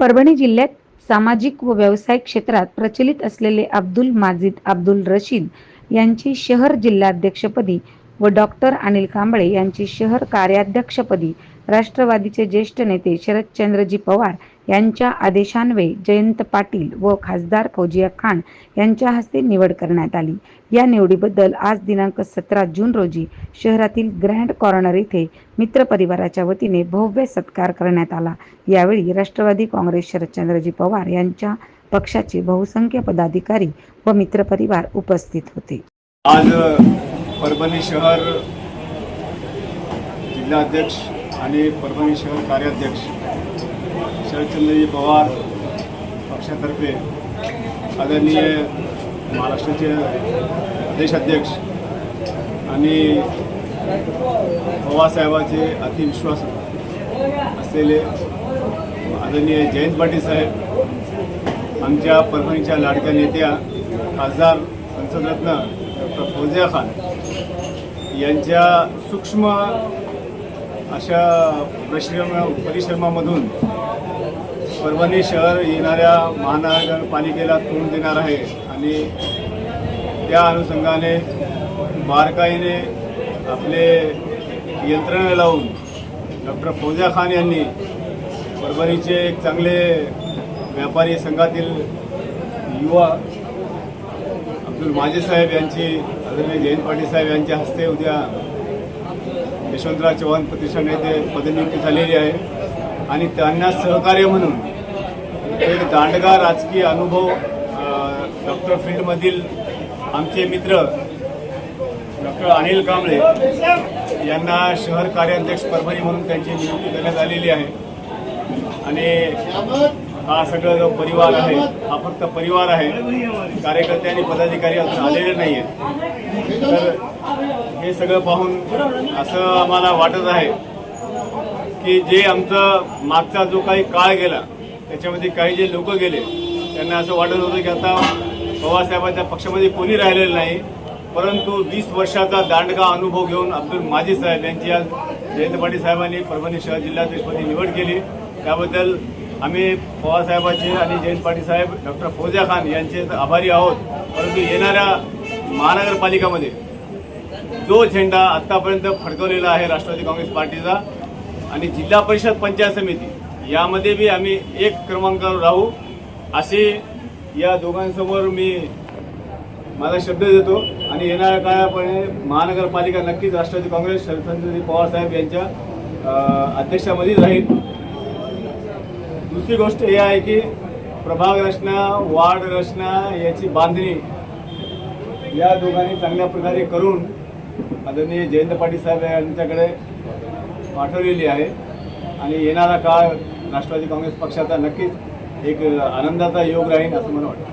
परभणी जिल्ह्यात सामाजिक व व्यवसाय क्षेत्रात प्रचलित असलेले अब्दुल माजिद अब्दुल रशीद यांची शहर जिल्हाध्यक्षपदी व डॉक्टर अनिल कांबळे यांची शहर कार्याध्यक्षपदी राष्ट्रवादीचे ज्येष्ठ नेते शरदचंद्रजी पवार यांच्या आदेशान्वये जयंत पाटील व खासदार फौजिया खान यांच्या हस्ते निवड करण्यात आली. या निवडीबद्दल आज दिनांक सतरा जून रोजी शहरातील ग्रँड कॉर्नर येथे मित्र परिवाराच्या वतीने भव्य सत्कार करण्यात आला. यावेळी राष्ट्रवादी काँग्रेस शरदचंद्रजी पवार यांच्या पक्षाचे बहुसंख्य पदाधिकारी व मित्रपरिवार उपस्थित होते. आज परभणी शहर जिल्हाध्यक्ष आणि परभणी शहर कार्याध्यक्ष शरदचंद्रजी पवार पक्षातर्फे आदरणीय महाराष्ट्राचे देशाध्यक्ष आणि पवासाहेबाचे अतिविश्वास असलेले आदरणीय जयंत पाटील साहेब आमच्या परभणीच्या लाडक्या नेत्या खासदार संसदरत्न डॉक्टर फौजिया खान यांच्या सूक्ष्म अशा परिश्रम परिश्रमामधून परभणी शहर येणाऱ्या महानगरपालिकेला तोंड देणार आहे आणि त्या अनुषंगाने बारकाईने आपले यंत्रणा लावून डॉक्टर फौजा खान यांनी परभणीचे एक चांगले व्यापारी संघातील युवा अब्दुल माजे साहेब यांची आदरणीय जयंत पाटील साहेब यांच्या हस्ते उद्या यशवंतराव चव्हाण प्रतिष्ठान येथे पदनियुक्ती झालेली आहे. आणि त्यांना सहकार्य म्हणून एक दांडगा राजकीय अनुभव डॉक्टर फील्डमधील आमचे मित्र डॉक्टर अनिल कांबळे यांना शहर कार्याध्यक्ष परभणी म्हणून त्यांची नियुक्ती करण्यात आलेली आहे. आणि हा सगळा जो परिवार आहे हा फक्त परिवार आहे. कार्यकर्ते आणि पदाधिकारी अजून आलेले नाही आहेत तर हे सगळं पाहून असं आम्हाला वाटत आहे की जे आमचं मागचा जो काही काळ गेला त्याच्यामध्ये काही जे लोक गेले त्यांना असं वाटत होतं की आता पवारसाहेबांच्या पक्षामध्ये कोणी राहिलेलं नाही. परंतु वीस वर्षाचा दांडगा अनुभव घेऊन अब्दुल माजी साहेब यांची आज जयंत पाटील साहेबांनी परभणी शहर जिल्हाध्यक्षपदी निवड केली. त्याबद्दल आम्ही पवारसाहेबांचे आणि जयंत पाटील साहेब डॉक्टर फौजा खान यांचे आभारी आहोत. परंतु येणाऱ्या महानगरपालिकामध्ये जो झेंडा आत्तापर्यंत फडकवलेला आहे राष्ट्रवादी काँग्रेस पार्टीचा आणि जिल्हा परिषद पंचायत समिती यामध्ये बी आम्ही एक क्रमांकावर राहू अशी या दोघांसमोर मी माझा शब्द देतो. आणि येणाऱ्या काळापणे महानगरपालिका नक्कीच राष्ट्रवादी काँग्रेस शरद पवारसाहेब यांच्या अध्यक्षामध्ये राहील. दुसरी गोष्ट हे आहे की प्रभाग रचना वार्ड रचना याची बांधणी या दोघांनी चांगल्या प्रकारे करून आदरणीय जयंत पाटील साहेब यांच्याकडे पाठवलेली आहे. आणि येणारा काळ राष्ट्रवादी काँग्रेस पक्षाचा नक्कीच एक आनंदाचा योग राहील असं मला वाटतं.